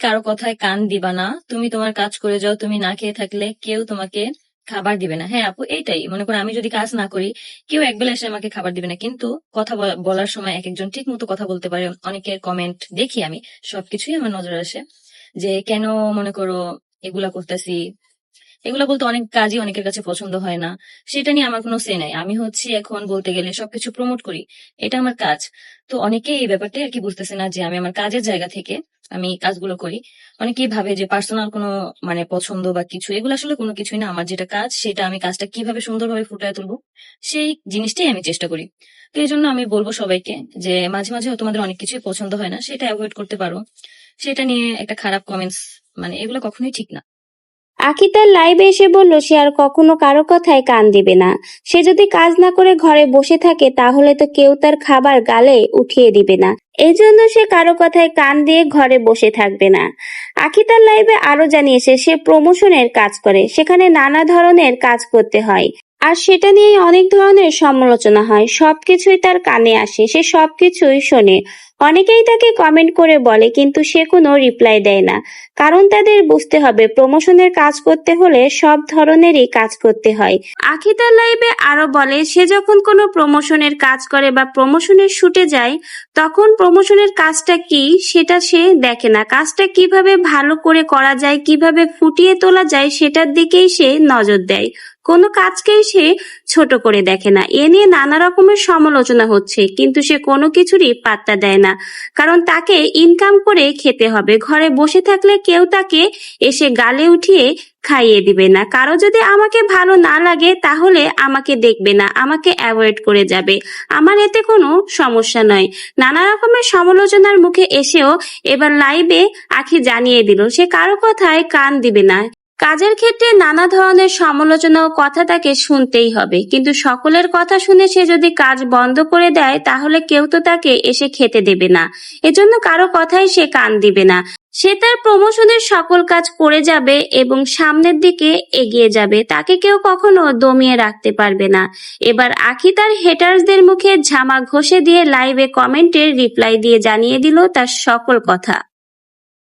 কারও কথায় কান দিবা না। তুমি তোমার কাজ করে যাও, তুমি না খেয়ে থাকলে কেউ তোমাকে খাবার দিবে না। হ্যাঁ আপু, এইটাই। মনে করো আমি যদি কাজ না করি, কেউ একবেলা এসে আমাকে খাবার দিবে না। কিন্তু কথা বলা- বলার সময় এক একজন ঠিক মতো কথা বলতে পারে। অনেকের কমেন্ট দেখি আমি, সবকিছুই আমার নজর আসে। যে কেন মনে করো এগুলা করতেছি? এগুলা বলতে অনেক কাজই অনেকের কাছে পছন্দ হয় না। সেটা নিয়ে আমার কোনো সে নাই। আমি হচ্ছে এখন বলতে গেলে সবকিছু প্রমোট করি। এটা আমার কাজ। তো অনেকেই এই ব্যাপারটাই আর কি বুঝতেছে না যে আমি আমার কাজের জায়গা থেকে আমি কাজগুলো করি। অনেকেই ভাবে যে পার্সোনাল কোনো মানে পছন্দ বা কিছু, এগুলো আসলে কোনো কিছুই না। আমার যেটা কাজ, সেটা আমি কাজটা কীভাবে সুন্দরভাবে ফুটিয়ে তুলবো, সেই জিনিসটাই আমি চেষ্টা করি। তো এই জন্য আমি বলব সবাইকে যে মাঝে মাঝে তোমাদের অনেক কিছুই পছন্দ হয় না, সেটা অ্যাভয়েড করতে পারো। সেটা নিয়ে একটা খারাপ কমেন্টস মানে এগুলো কখনোই ঠিক না। আখি তার লাইভে এসে বলল, সে আর কখনো কারও কথায় কান দিবে না। সে যদি কাজ না করে ঘরে বসে থাকে, তাহলে তো কেউ তার খাবার গালে উঠিয়ে দিবে না। এই জন্য সে কারও কথায় কান দিয়ে ঘরে বসে থাকবে না। আখি তার লাইভে আরও জানিয়েছে, সে প্রমোশনের কাজ করে। সেখানে নানা ধরনের কাজ করতে হয়। আর সেটা নিয়ে অনেক ধরনের সমালোচনা হয়। সবকিছুই তার কানে আসে। সে সবকিছুই শোনে। অনেকেই তাকে কমেন্ট করে বলে, কিন্তু সে কোনো রিপ্লাই দেয় না। কারণ তাদের বুঝতে হবে প্রমোশনের কাজ করতে হলে সব ধরনেরই কাজ করতে হয়। আখিতার লাইভে আরও বলে, সে যখন কোনো প্রমোশনের কাজ করে বা প্রমোশনের শুটে যায়, তখন প্রমোশনের কাজটা কি সেটা সে দেখে না। কাজটা কীভাবে ভালো করে করা যায়, কীভাবে ফুটিয়ে তোলা যায়, সেটার দিকেই সে নজর দেয়। কোনো কাজকেই সে ছোট করে দেখে না। এ নিয়ে নানা রকমের সমালোচনা হচ্ছে, কিন্তু সে কোনো কিছুরই পাত্তা দেয় না। কারণ তাকে ইনকাম করে খেতে হবে। ঘরে বসে থাকলে কেউ তাকে এসে গালে উঠিয়ে খাইয়ে দিবে না। কারও যদি আমাকে ভালো না লাগে, তাহলে আমাকে দেখবে না, আমাকে অ্যাভয়েড করে যাবে। আমার এতে কোনো সমস্যা নয়। নানা রকমের সমালোচনার মুখে এসেও এবার লাইভে আখি জানিয়ে দিল। সে কারও কথায় কান দিবে না। কাজের ক্ষেত্রে নানা ধরনের সমালোচনা ও কথা তাকে শুনতেই হবে। কিন্তু সকলের কথা শুনে সে যদি কাজ বন্ধ করে দেয়, তাহলে কেউ তো তাকে এসে খেতে দেবে না। এজন্য কারও কথাই সে কান দিবে না। সে তার প্রমোশনের সকল কাজ করে যাবে এবং সামনের দিকে এগিয়ে যাবে। তাকে কেউ কখনো দমিয়ে রাখতে পারবে না। এবার আখি তার হেটার্সদের মুখে ঝামা ঘষে দিয়ে লাইভে কমেন্টের রিপ্লাই দিয়ে জানিয়ে দিল তার সকল কথা।